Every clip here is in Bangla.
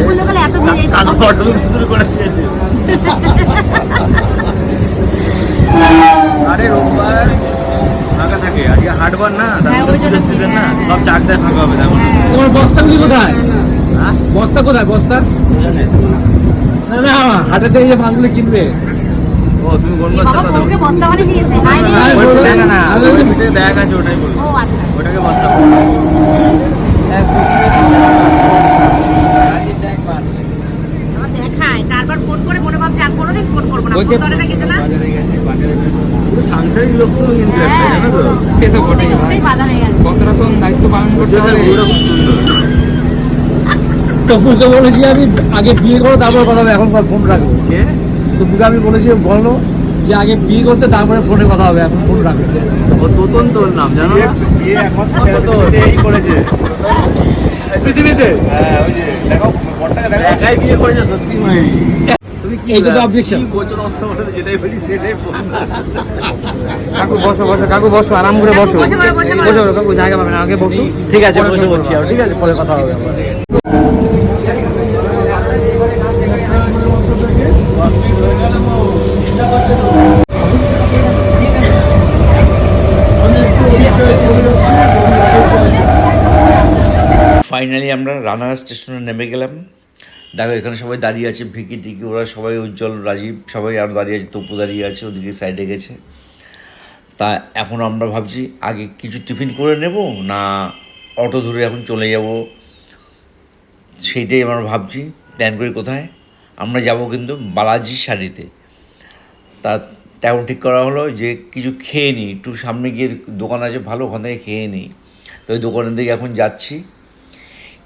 কালী এত ভিড় এই অটো শুরু করে দিয়েছে। আরে রোববার। ফাঁকা থাকে। আজকে হাটবার না হ্যাঁ, সিজন না। হ্যাঁ, সব চাকদায় ফাঁকা হবে তেমন তোমার বস্তাগুলি কোথায়? হ্যাঁ? বস্তা কোথায়? বস্তা? না না হাটেতে এই যে মালগুলো কিনবে। ও তুমি কোন বস্তা দিয়েছে। হ্যাঁ। না। না ব্যাগ আছে ওটাই ও আচ্ছা। ওটাকে বস্তা আমার দেখায় চারবার ফোন করে মনে ভাবছে আর কোনোদিন পুরো সাংসারিক লোক তো কিন্তু হ্যাঁ জানো তো? সে তো বটেই। ওটাই- ওটাই বাধা গেছে। কত রকম দায়িত্ব পালন করতে হবে। পুরো সুন্দর। তপুকে বলেছি আমি আগে বিয়ে করো তারপর কথা হবে এখন ফোন রাখব। তপুকে আমি বলেছি বলল যে আগে বিয়ে করতে তারপরে ফোনে কথা হবে এখন ফোন রাখবে ও তোতন তোর নাম জানো না? বিয়ে একমাত্র এই করেছে। পৃথিবীতে? হ্যাঁ ওই যে দেখো বরটাকে দেখো। একাই বিয়ে করেছে সত্যি মাই। তো যেটাই বলি সেটাই কাকু বসো বসো কাকু বসো আরাম করে বসো। বসো, বসো বসো। বসো। কাকু জায়গা পাবে আগে বসো। ঠিক আছে বসে বলছি আর ঠিক আছে পরে কথা হবে ফাইনালি আমরা রানার স্টেশনে নেমে গেলাম। দেখো, এখানে সবাই দাঁড়িয়ে আছে, ভিকি, টিকি, ওরা সবাই উজ্জ্বল, রাজীব, সবাই আরও দাঁড়িয়ে আছে, তপু দাঁড়িয়ে আছে, ওদিকে সাইডে গেছে। তা এখন আমরা ভাবছি, আগে কিছু টিফিন করে নেব না অটো ধরে এখন চলে যাব? সেইটাই আমরা ভাবছি প্ল্যান করি কোথায়? আমরা যাব কিন্তু বালাজি শাড়িতে। তা তেমন ঠিক করা হলো যে কিছু খেয়ে নিই, একটু সামনে গিয়ে দোকান আছে ভালো, ওখান থেকে খেয়ে নিই। তো ওই দোকানের দিকে এখন যাচ্ছি।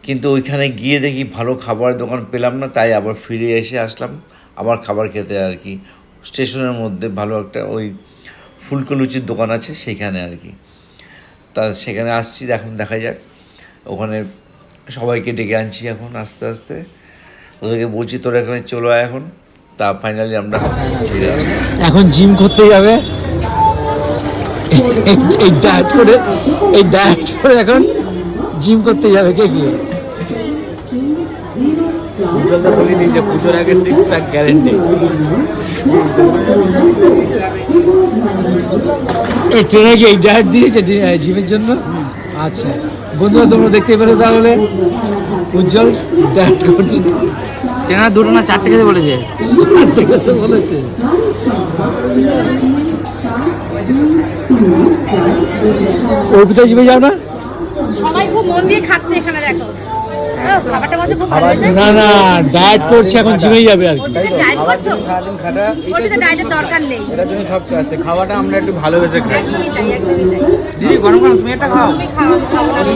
কিন্তু ওইখানে গিয়ে দেখি ভালো খাবার দোকান পেলাম না, তাই আবার ফিরে এসে আসলাম। আবার খাবার খেতে আর কি। স্টেশনের মধ্যে ভালো একটা ওই ফুলকো লুচির দোকান আছে সেইখানে আর কি। তা সেখানে আসছি, এখন দেখা যাক। ওখানে সবাইকে ডেকে আনছি এখন আস্তে আস্তে। ওদেরকে বলছি, তোরা এখানে চলো এখন। তা ফাইনালি আমরা এখন জিম করতে যাবে এই ডায়েট করে, এই ডায়েট করে এখন জিম করতে যাবে কে কি? উজ্জ্বলদা বলে দিই যে পুজোর আগে সিক্স প্যাক গ্যারেন্টি এই ট্রেনে কি এই ডায়েট দিয়েছে জিমের জন্য? আচ্ছা। বন্ধুরা তোমরা দেখতে পেলে তাহলে। উজ্জ্বল ডায়েট করছে। ট্রেনার দুটো না চারটে খেতে বলেছে? চারটে কথা বলেছে। অর্পিতা জিমে যাও না? সবাই খুব মন দিয়ে খাচ্ছে এখানে দেখো। না না ডায়েট করছে এখন জিমে যাবে আর কি। ওটিতে ডায়েট করছ? সারাদিন খাটা ওটিতে ডায়েটের দরকার নেই। এটার জন্য সব আছে। খাওয়াটা আমরা একটু ভালোবেসে খাই। একদমই তাই একদমই তাই। দিদি গরম গরম তুমি একটা খাও। আমি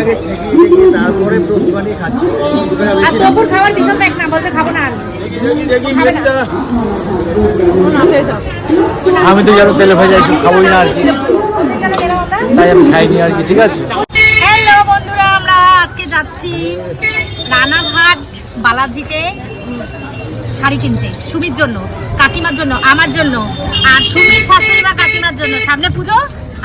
আগে ছিটিয়ে তারপরে প্রস্তুত বানিয়ে খাচ্ছি। আর খাবার ভীষণ না বলছে খাব না। আমি। তো যেন তেলে ভাজা এসব খাবোই না আর কি। তাই আমি খাইনি আর কি ঠিক আছে? যাচ্ছি রানাঘাট বালাজিতে শাড়ি কিনতে, সুমির জন্য, কাকিমার জন্য, আমার জন্য, আর সুমির শাশুড়ি বা কাকিমার জন্য। সামনে পুজো,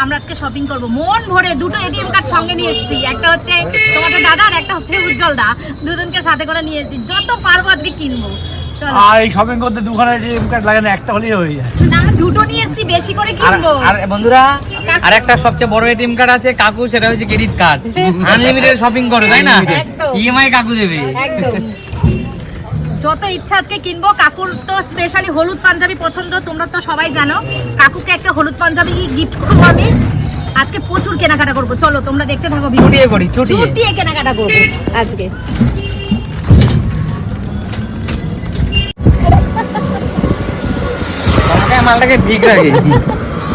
আমরা আজকে শপিং করব। মন ভরে দুটো এটিএম কার্ড সঙ্গে নিয়ে এসেছি। একটা হচ্ছে তোমাদের দাদা আর একটা হচ্ছে উজ্জ্বল দা দুজনকে সাথে করে নিয়ে এসেছি। যত পারব আজকে কিনবো। আর এই শপিং করতে দুখানে এটিএম কার্ড লাগে না একটা হলেই হয়ে যায়। না দুটো নিয়ে এসেছি বেশি করে কিনবো। আর বন্ধুরা আর একটা সবচেয়ে বড় এটিএম কার্ড আছে কাকু সেটা হচ্ছে ক্রেডিট কার্ড আনলিমিটেড শপিং করো তাই না? ইএমআই কাকু দেবে। একদম। যত ইচ্ছা আজকে কিনবো কাকুর তো স্পেশালি হলুদ পাঞ্জাবি পছন্দ তোমরা তো সবাই জানো। কাকুকে একটা হলুদ পাঞ্জাবি গিফট করব আমি। আজকে প্রচুর কেনাকাটা করব। চলো তোমরা দেখতে থাকো ভিডিও। করি। চুটিয়ে কেনাকাটা করব আজকে। ধমকায় মালটাকে ঠিক রাখে।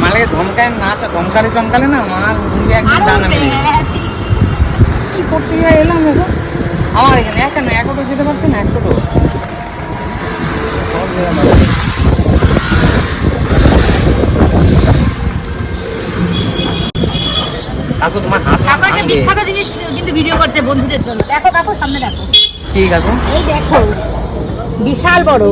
মালটাকে ধমকায় না ধমকালে চমকালে না মাল মুখে একদম দানা মেরে। হ্যাঁ। কি করতে গিয়ে এলাম এখন আমার এখানে একটা না এক অটো যেতে পারছে না এক অটো। কাকু তোমার হাত কাকু একটা বিখ্যাত জিনিস কিন্তু ভিডিও করছে বন্ধুদের জন্য। দেখো কাকু সামনে দেখো। ঠিক আছে এই দেখো বিশাল বড়।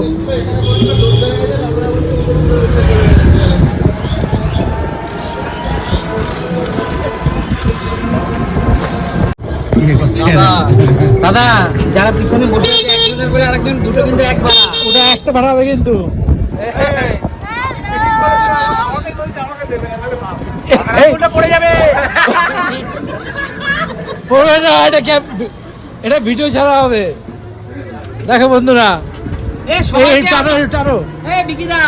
দাদা যারা পিছনে বসে আছে একজনের করে আরেকজন দুটো কিন্তু এক ভাড়া। ওটা একটা ভাড়া হবে কিন্তু। ওটা পড়ে যাবে। পড়বে না এটা ক্যাপ এটা ভিডিও ছাড়া হবে। দেখো বন্ধুরা বিকিদা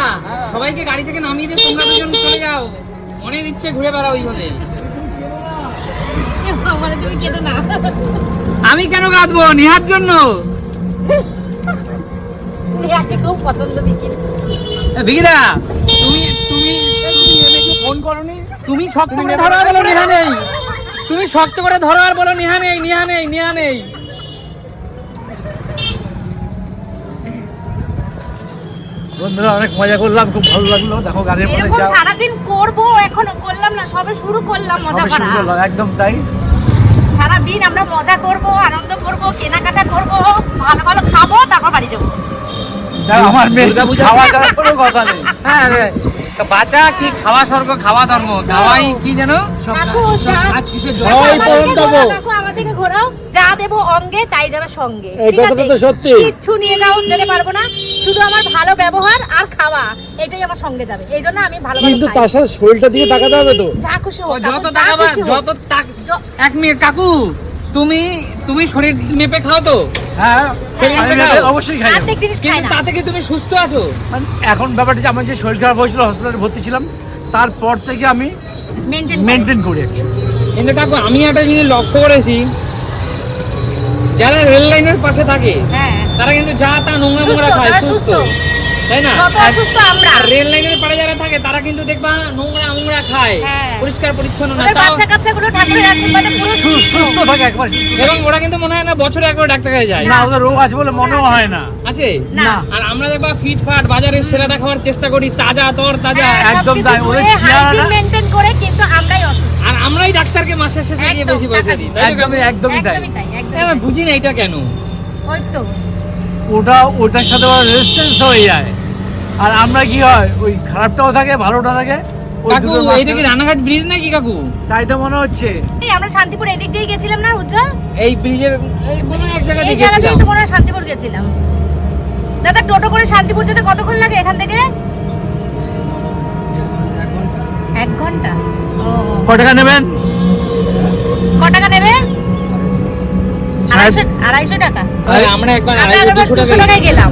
সবাইকে গাড়ি থেকে নামিয়ে দিয়ে তোমরা দুজন চলে যাও। মনের ইচ্ছে ঘুরে বেড়াও ওইভাবে আমি কেন কাঁদবো? নিহার জন্য। বিকিদা তুমি তুমি ফোন করনি? তুমি শক্ত করে ধরো আর বলো নিহা নেই। তুমি শক্ত করে ধরো আর বলো নিহা নেই নিহা নেই নিহা নেই। বন্ধুরা অনেক মজা করলাম খুব ভালো লাগল। দেখো গাড়ির মধ্যে যাও সারাদিন করব এখনও করলাম না সবে শুরু করলাম মজা করা। শুরু করলাম একদম তাই। সারাদিন আমরা মজা করব আনন্দ করব কেনাকাটা করব ভালো ভালো খাব তারপর বাড়ি যাব। আমার মেয়ে খাওয়া দাওয়ার কোনো কথা নেই। হ্যাঁ রে বাচ্চা কি খাওয়া স্বর্গ খাওয়া ধর্ম? খাওয়াই কি যেন যা- আজ কিসের আমাদেরকে দেবো ঘোরাও, কাকু, আমাদেরকে ঘোরাও। যা দেবো অঙ্গে তাই যাবে সঙ্গে। ঠিক আছে? সত্যি। কিচ্ছু নিয়ে যাও যেতে পারব না। শুধু আমার ভালো ব্যবহার আর খাওয়া। এটাই আমার সঙ্গে যাবে। এই জন্য আমি ভালো ভালো কিন্তু তার সাথে শরীরটা দিকে তাকাতে হবে তো। যা খুশি হোক যত টাকা যত এক মিনিট কাকু। তুমি তুমি শরীর মেপে খাও তো? হ্যাঁ। অবশ্যই খাই। কিন্তু না। তা থেকে তুমি সুস্থ আছো? মানে এখন ব্যাপারটা আমার যে শরীর খারাপ হয়েছিল হসপিটালে ভর্তি ছিলাম তারপর থেকে আমি মেনটেন করি। কিন্তু কাকু আমি একটা জিনিস লক্ষ্য করেছি যারা রেল লাইনের পাশে থাকে হ্যাঁ। তারা কিন্তু যা তা নোংরা নোংরা খায় সুস্থ। তাই না? অসুস্থ আমরা। রেল লাইনের পাড়ে যারা থাকে তারা কিন্তু দেখবা নোংরা নোংরা খায় হ্যাঁ। পরিষ্কার পরিচ্ছন্ন না। ওদের তাও বাচ্চা ঠাকুরের আশীর্বাদে পুরো সুস্থ। থাকে একবার। এবং ওরা কিন্তু মনে হয় না বছরে একবার ডাক্তার যায়। না ওদের রোগ আছে বলে মনেও হয় না। আছে? না। আর আমরা দেখবা ফিট ফাট বাজারের সেরাটা খাওয়ার চেষ্টা করি তাজা তর তাজা। হ্যাঁ, একদম তাই, ওদের করে কিন্তু আমরাই অসুস্থ। আর আমরাই ডাক্তারকে মাসের শেষে গিয়ে বেশি পয়সা দিই একদমই তাই তাই। বুঝি না এটা কেন? ওই তো। ওটা ওটার সাথে ওরা রেজিস্ট্যান্স হয়ে যায়। আর আমরা কি হয় ওই খারাপটাও থাকে ভালোটা থাকে ওই কাকু দুটোর এইটা কি রানাঘাট ব্রিজ নাকি কাকু? তাই তো মনে হচ্ছে। এই আমরা শান্তিপুর এদিক দিয়ে গেছিলাম না উজ্জ্বল? এই ব্রিজের এই কোনো এক জায়গা দিয়ে তো মনে শান্তিপুর গেছিলাম। দাদা টোটো করে শান্তিপুর যেতে কতক্ষণ লাগে এখান থেকে? এক ঘণ্টা। ও ক টাকা নেবেন? ক টাকা নেবে? আড়াইশো আড়াইশো টাকা। আমরা একবার আড়াইশো টাকায় গেলাম।